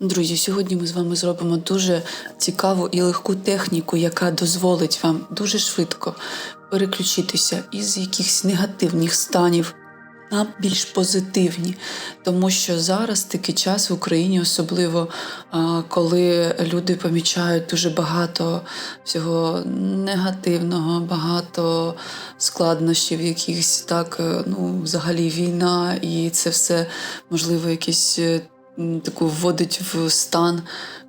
Друзі, сьогодні ми з вами зробимо дуже цікаву і легку техніку, яка дозволить вам дуже швидко переключитися із якихось негативних станів на більш позитивні. Тому що зараз такий час в Україні, особливо коли люди помічають дуже багато всього негативного, багато складнощів, якихось так, е, ну, взагалі війна, і це все можливо якісь. Таку вводить в стан,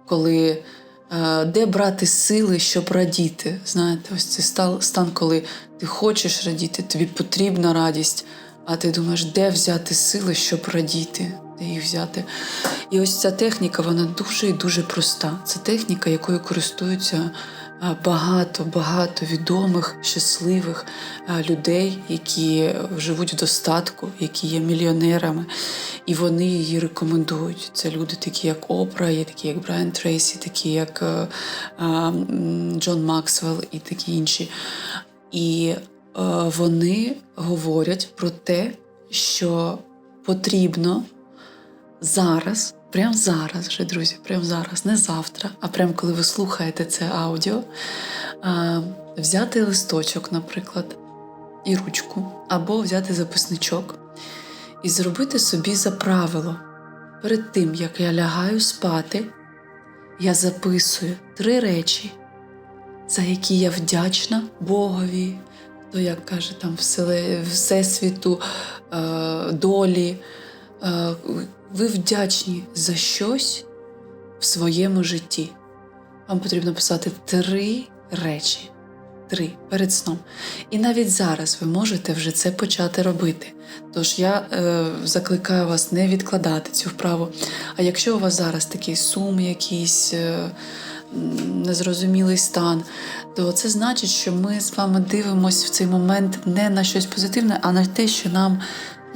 коли е, де брати сили, щоб радіти. Знаєте, ось стан, стан, коли ти хочеш радіти, тобі потрібна радість, а ти думаєш, де взяти сили, щоб радіти, де їх взяти. І ось ця техніка, вона дуже і дуже проста. Це техніка, якою користуються а, багато, багато відомих, щасливих людей, які живуть в достатку, які є мільйонерами, і вони її рекомендують. Це люди, такі як Опра, є такі як Брайан Трейсі, такі як е, Джон Максвелл і такі інші. І е, вони говорять про те, що потрібно зараз, прямо зараз вже, друзі, прямо зараз, не завтра, а прямо коли ви слухаєте це аудіо, взяти листочок, наприклад, і ручку, або взяти записничок і зробити собі за правило. Перед тим, як я лягаю спати, я записую три речі, за які я вдячна Богові, то як каже там Всесвіту, е, долі. Ви вдячні за щось в своєму житті. Вам потрібно писати три речі. Три перед сном. І навіть зараз ви можете вже це почати робити. Тож я е, закликаю вас не відкладати цю вправу. А якщо у вас зараз такий сум, якийсь е, незрозумілий стан, то це значить, що ми з вами дивимося в цей момент не на щось позитивне, а на те, що нам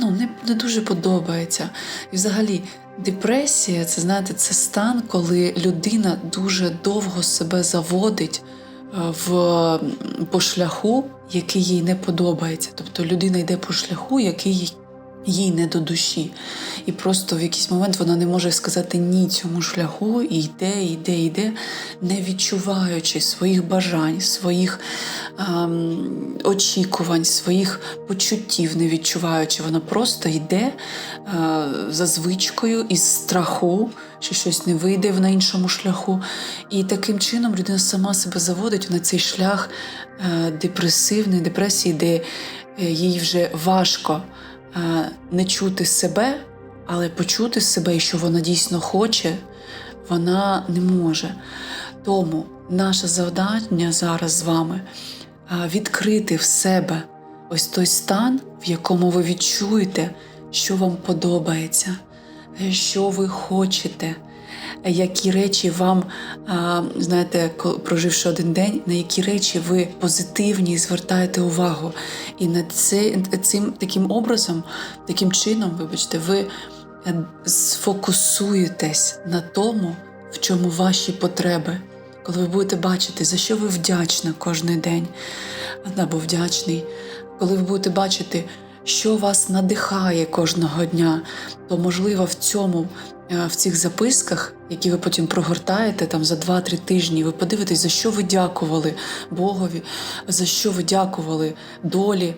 ну, не, не дуже подобається. І взагалі, депресія це знаєте, це стан, коли людина дуже довго себе заводить е, в, по шляху, який їй не подобається. Тобто людина йде по шляху, який їй. Їй не до душі. І просто в якийсь момент вона не може сказати ні цьому шляху, і йде, йде, йде, не відчуваючи своїх бажань, своїх ем, очікувань, своїх почуттів, не відчуваючи. Вона просто йде е, за звичкою із страху, що щось не вийде на іншому шляху. І таким чином людина сама себе заводить на цей шлях е, депресивний, депресії, де е, їй вже важко не чути себе, але почути себе і що вона дійсно хоче, вона не може. Тому наше завдання зараз з вами відкрити в себе ось той стан, в якому ви відчуєте, що вам подобається, що ви хочете. Які речі вам, знаєте, проживши один день, на які речі ви позитивні і звертаєте увагу. І на цим таким образом, таким чином, вибачте, ви е, сфокусуєтесь на тому, в чому ваші потреби. Коли ви будете бачити, за що ви вдячна кожен день, або вдячний, коли ви будете бачити, що вас надихає кожного дня, то можливо в цьому, в цих записках, які ви потім прогортаєте там за 2-3 тижні, ви подивитесь, за що ви дякували Богові, за що ви дякували долі.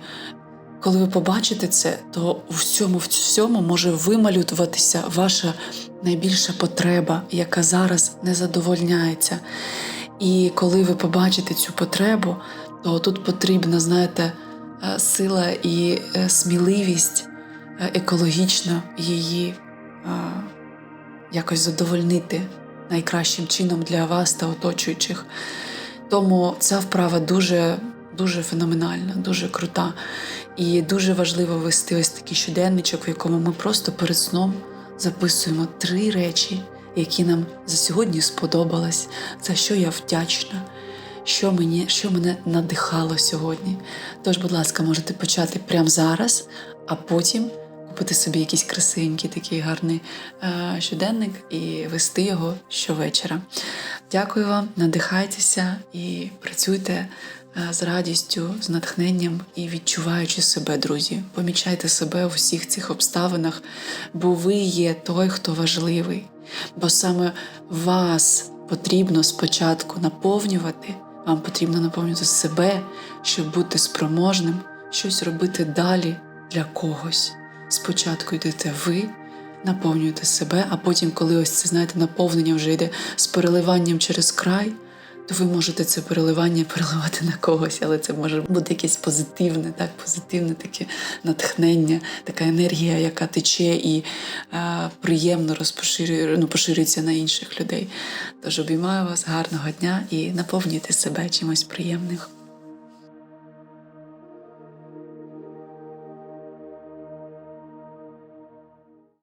Коли ви побачите це, то у всьому в всьому може вималюватися ваша найбільша потреба, яка зараз не задовольняється. І коли ви побачите цю потребу, то тут потрібна, знаєте, е, сила і е, сміливість е, екологічно її е, якось задовольнити найкращим чином для вас та оточуючих. Тому ця вправа дуже, дуже феноменальна, дуже крута. І дуже важливо вести ось такий щоденничок, в якому ми просто перед сном записуємо три речі, які нам за сьогодні сподобались, за що я вдячна, що, мені, що мене надихало сьогодні. Тож, будь ласка, можете почати прямо зараз, а потім купити собі якийсь красивенький такий гарний е, щоденник і вести його щовечора. Дякую вам, надихайтеся і працюйте е, з радістю, з натхненням і відчуваючи себе, друзі. Помічайте себе у всіх цих обставинах, бо ви є той, хто важливий. Бо саме вас потрібно спочатку наповнювати, вам потрібно наповнювати себе, щоб бути спроможним щось робити далі для когось. Спочатку йдете ви, наповнюєте себе, а потім, коли ось це знаєте, наповнення вже йде з переливанням через край, то ви можете це переливання переливати на когось, але це може бути якесь позитивне, так, позитивне таке натхнення, така енергія, яка тече і е, приємно розпоширює, ну, поширюється на інших людей. Тож обіймаю вас, гарного дня і наповнюйте себе чимось приємним.